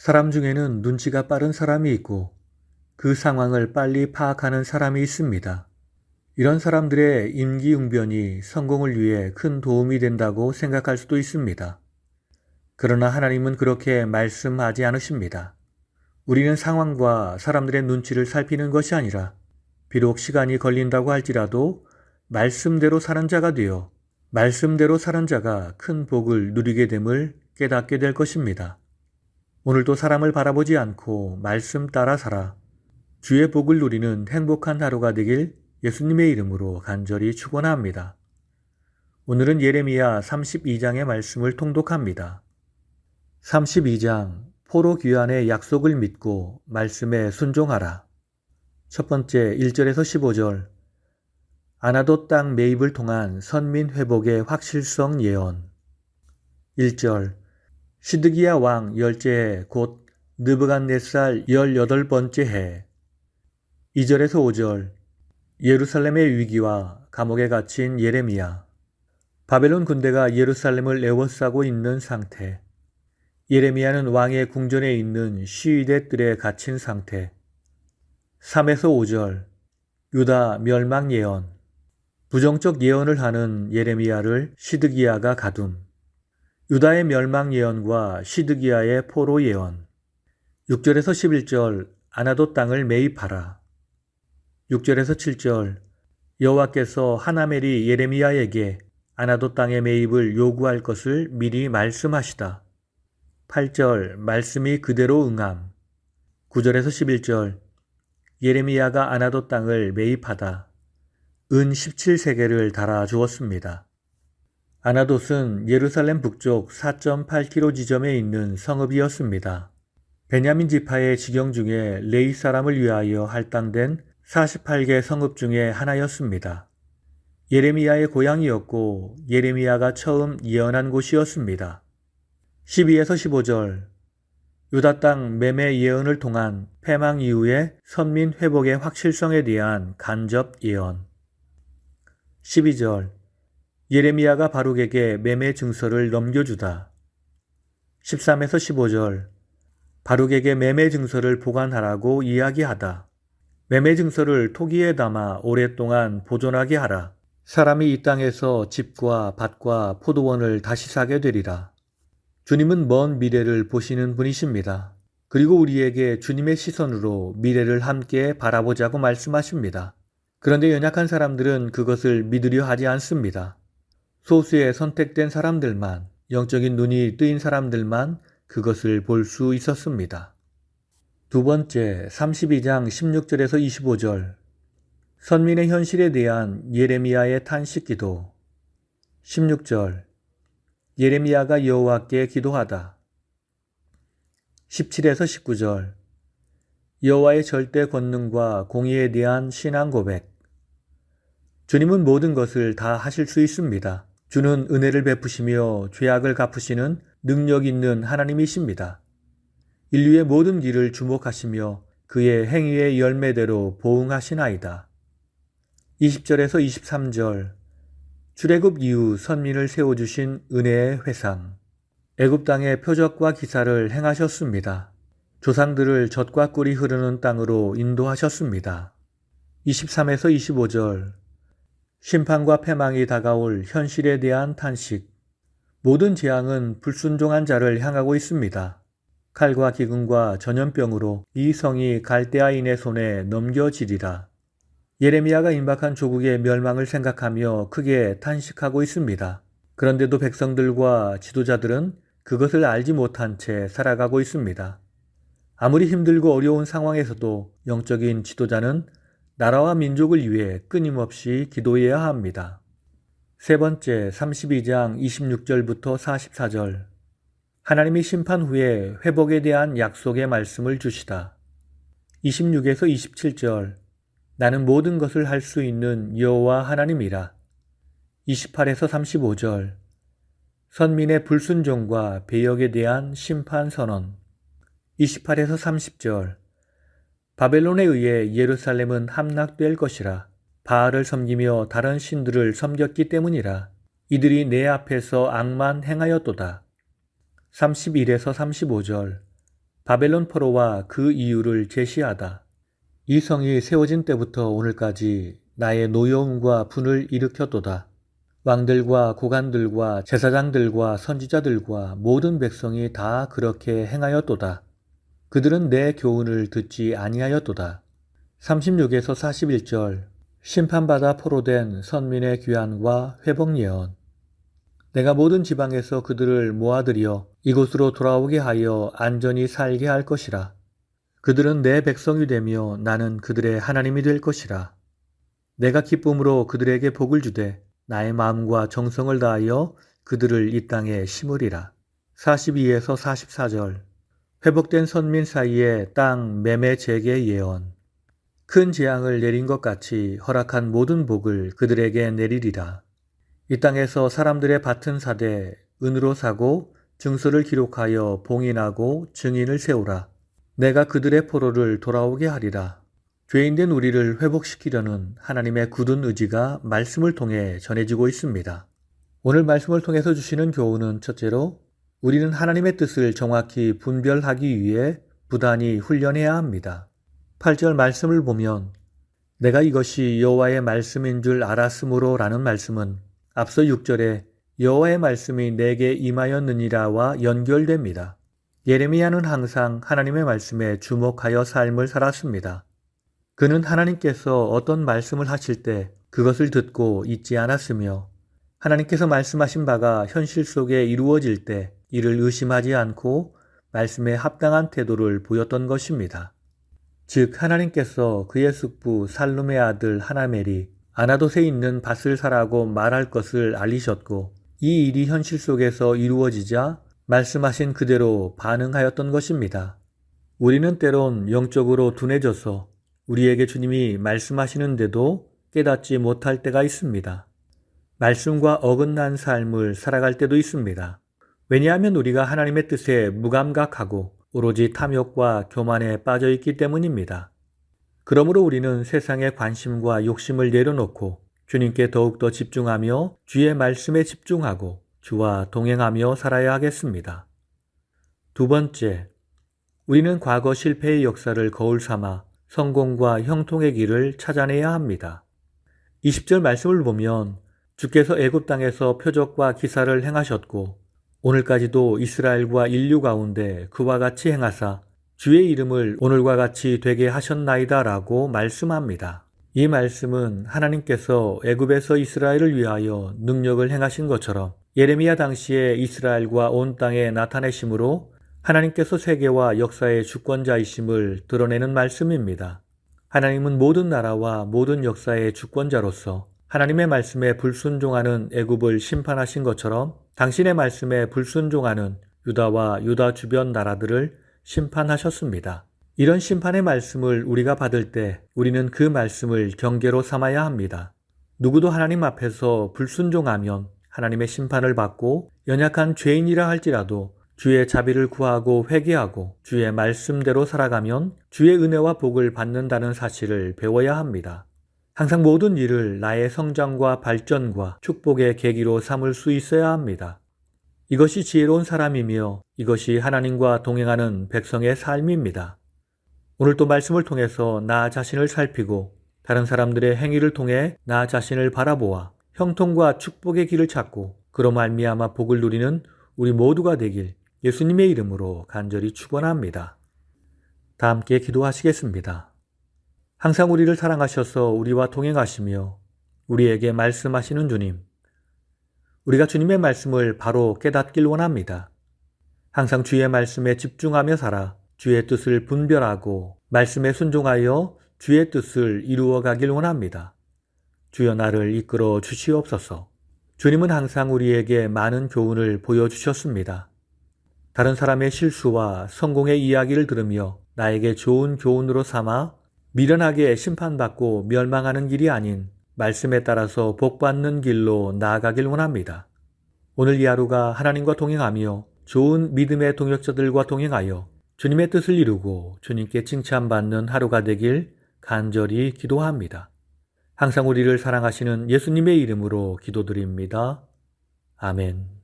사람 중에는 눈치가 빠른 사람이 있고 그 상황을 빨리 파악하는 사람이 있습니다. 이런 사람들의 임기응변이 성공을 위해 큰 도움이 된다고 생각할 수도 있습니다. 그러나 하나님은 그렇게 말씀하지 않으십니다. 우리는 상황과 사람들의 눈치를 살피는 것이 아니라 비록 시간이 걸린다고 할지라도 말씀대로 사는 자가 되어 말씀대로 사는 자가 큰 복을 누리게 됨을 깨닫게 될 것입니다. 오늘도 사람을 바라보지 않고 말씀 따라 살아 주의 복을 누리는 행복한 하루가 되길 예수님의 이름으로 간절히 축원합니다. 오늘은 예레미야 32장의 말씀을 통독합니다. 32장 포로 귀환의 약속을 믿고 말씀에 순종하라. 첫 번째 1절에서 15절 아나도 땅 매입을 통한 선민 회복의 확실성 예언 1절 시드기야 왕 열째 곧 느부갓네살 열여덟 번째 해. 2절에서 5절 예루살렘의 위기와 감옥에 갇힌 예레미야. 바벨론 군대가 예루살렘을 에워싸고 있는 상태. 예레미야는 왕의 궁전에 있는 시위대 뜰에 갇힌 상태. 3에서 5절 유다 멸망 예언. 부정적 예언을 하는 예레미야를 시드기야가 가둠 유다의 멸망 예언과 시드기야의 포로 예언 6절에서 11절 아나도 땅을 매입하라 6절에서 7절 여호와께서 하나멜이 예레미야에게 아나도 땅의 매입을 요구할 것을 미리 말씀하시다. 8절 말씀이 그대로 응함. 9절에서 11절 예레미야가 아나도 땅을 매입하다. 은 17세계를 달아 주었습니다. 아나돗은 예루살렘 북쪽 4.8km 지점에 있는 성읍이었습니다. 베냐민 지파의 지경 중에 레이 사람을 위하여 할당된 48개 성읍 중에 하나였습니다. 예레미야의 고향이었고 예레미야가 처음 예언한 곳이었습니다. 12에서 15절 유다 땅 매매 예언을 통한 패망 이후의 선민 회복의 확실성에 대한 간접 예언 12절 예레미야가 바룩에게 매매 증서를 넘겨주다 13에서 15절 바룩에게 매매 증서를 보관하라고 이야기하다 매매 증서를 토기에 담아 오랫동안 보존하게 하라. 사람이 이 땅에서 집과 밭과 포도원을 다시 사게 되리라. 주님은 먼 미래를 보시는 분이십니다. 그리고 우리에게 주님의 시선으로 미래를 함께 바라보자고 말씀하십니다. 그런데 연약한 사람들은 그것을 믿으려 하지 않습니다. 소수의 선택된 사람들만, 영적인 눈이 뜨인 사람들만 그것을 볼 수 있었습니다. 두 번째 32장 16절에서 25절. 선민의 현실에 대한 예레미야의 탄식 기도. 16절. 예레미야가 여호와께 기도하다. 17에서 19절. 여호와의 절대 권능과 공의에 대한 신앙 고백. 주님은 모든 것을 다 하실 수 있습니다. 주는 은혜를 베푸시며 죄악을 갚으시는 능력 있는 하나님이십니다. 인류의 모든 길을 주목하시며 그의 행위의 열매대로 보응하시나이다. 20절에서 23절 출애굽 이후 선민을 세워주신 은혜의 회상 애굽 땅의 표적과 기사를 행하셨습니다. 조상들을 젖과 꿀이 흐르는 땅으로 인도하셨습니다. 23에서 25절 심판과 패망이 다가올 현실에 대한 탄식 모든 재앙은 불순종한 자를 향하고 있습니다. 칼과 기근과 전염병으로 이 성이 갈대아인의 손에 넘겨지리라. 예레미야가 임박한 조국의 멸망을 생각하며 크게 탄식하고 있습니다. 그런데도 백성들과 지도자들은 그것을 알지 못한 채 살아가고 있습니다. 아무리 힘들고 어려운 상황에서도 영적인 지도자는 나라와 민족을 위해 끊임없이 기도해야 합니다. 세 번째 32장 26절부터 44절 하나님이 심판 후에 회복에 대한 약속의 말씀을 주시다. 26에서 27절 나는 모든 것을 할 수 있는 여호와 하나님이라. 28에서 35절 선민의 불순종과 배역에 대한 심판 선언 28에서 30절 바벨론에 의해 예루살렘은 함락될 것이라 바알을 섬기며 다른 신들을 섬겼기 때문이라 이들이 내 앞에서 악만 행하였도다. 31에서 35절 바벨론 포로와 그 이유를 제시하다. 이 성이 세워진 때부터 오늘까지 나의 노여움과 분을 일으켰도다. 왕들과 고관들과 제사장들과 선지자들과 모든 백성이 다 그렇게 행하였도다. 그들은 내 교훈을 듣지 아니하였도다. 36에서 41절 심판받아 포로된 선민의 귀환과 회복 예언 내가 모든 지방에서 그들을 모아들여 이곳으로 돌아오게 하여 안전히 살게 할 것이라. 그들은 내 백성이 되며 나는 그들의 하나님이 될 것이라. 내가 기쁨으로 그들에게 복을 주되 나의 마음과 정성을 다하여 그들을 이 땅에 심으리라. 42에서 44절 회복된 선민 사이에 땅 매매 재개 예언 큰 재앙을 내린 것 같이 허락한 모든 복을 그들에게 내리리라. 이 땅에서 사람들의 밭은 사되 은으로 사고 증서를 기록하여 봉인하고 증인을 세우라. 내가 그들의 포로를 돌아오게 하리라. 죄인된 우리를 회복시키려는 하나님의 굳은 의지가 말씀을 통해 전해지고 있습니다. 오늘 말씀을 통해서 주시는 교훈은 첫째로 우리는 하나님의 뜻을 정확히 분별하기 위해 부단히 훈련해야 합니다. 8절 말씀을 보면 내가 이것이 여호와의 말씀인 줄 알았으므로 라는 말씀은 앞서 6절에 여호와의 말씀이 내게 임하였느니라와 연결됩니다. 예레미야는 항상 하나님의 말씀에 주목하여 삶을 살았습니다. 그는 하나님께서 어떤 말씀을 하실 때 그것을 듣고 잊지 않았으며 하나님께서 말씀하신 바가 현실 속에 이루어질 때 이를 의심하지 않고 말씀에 합당한 태도를 보였던 것입니다. 즉 하나님께서 그의 숙부 살룸의 아들 하나멜이 아나돗에 있는 밭을 사라고 말할 것을 알리셨고 이 일이 현실 속에서 이루어지자 말씀하신 그대로 반응하였던 것입니다. 우리는 때론 영적으로 둔해져서 우리에게 주님이 말씀하시는데도 깨닫지 못할 때가 있습니다. 말씀과 어긋난 삶을 살아갈 때도 있습니다. 왜냐하면 우리가 하나님의 뜻에 무감각하고 오로지 탐욕과 교만에 빠져 있기 때문입니다. 그러므로 우리는 세상의 관심과 욕심을 내려놓고 주님께 더욱더 집중하며 주의 말씀에 집중하고 주와 동행하며 살아야 하겠습니다. 두 번째, 우리는 과거 실패의 역사를 거울 삼아 성공과 형통의 길을 찾아내야 합니다. 20절 말씀을 보면 주께서 애굽 땅에서 표적과 기사를 행하셨고 오늘까지도 이스라엘과 인류 가운데 그와 같이 행하사 주의 이름을 오늘과 같이 되게 하셨나이다라고 말씀합니다. 이 말씀은 하나님께서 애굽에서 이스라엘을 위하여 능력을 행하신 것처럼 예레미야 당시에 이스라엘과 온 땅에 나타내심으로 하나님께서 세계와 역사의 주권자이심을 드러내는 말씀입니다. 하나님은 모든 나라와 모든 역사의 주권자로서 하나님의 말씀에 불순종하는 애굽을 심판하신 것처럼 당신의 말씀에 불순종하는 유다와 유다 주변 나라들을 심판하셨습니다. 이런 심판의 말씀을 우리가 받을 때 우리는 그 말씀을 경계로 삼아야 합니다. 누구도 하나님 앞에서 불순종하면 하나님의 심판을 받고 연약한 죄인이라 할지라도 주의 자비를 구하고 회개하고 주의 말씀대로 살아가면 주의 은혜와 복을 받는다는 사실을 배워야 합니다. 항상 모든 일을 나의 성장과 발전과 축복의 계기로 삼을 수 있어야 합니다. 이것이 지혜로운 사람이며 이것이 하나님과 동행하는 백성의 삶입니다. 오늘 또 말씀을 통해서 나 자신을 살피고 다른 사람들의 행위를 통해 나 자신을 바라보아 형통과 축복의 길을 찾고 그로 말미암아 복을 누리는 우리 모두가 되길 예수님의 이름으로 간절히 축원합니다. 다 함께 기도하시겠습니다. 항상 우리를 사랑하셔서 우리와 동행하시며 우리에게 말씀하시는 주님. 우리가 주님의 말씀을 바로 깨닫길 원합니다. 항상 주의 말씀에 집중하며 살아 주의 뜻을 분별하고 말씀에 순종하여 주의 뜻을 이루어 가길 원합니다. 주여 나를 이끌어 주시옵소서. 주님은 항상 우리에게 많은 교훈을 보여주셨습니다. 다른 사람의 실수와 성공의 이야기를 들으며 나에게 좋은 교훈으로 삼아 미련하게 심판받고 멸망하는 길이 아닌 말씀에 따라서 복받는 길로 나아가길 원합니다. 오늘 이 하루가 하나님과 동행하며 좋은 믿음의 동역자들과 동행하여 주님의 뜻을 이루고 주님께 칭찬받는 하루가 되길 간절히 기도합니다. 항상 우리를 사랑하시는 예수님의 이름으로 기도드립니다. 아멘.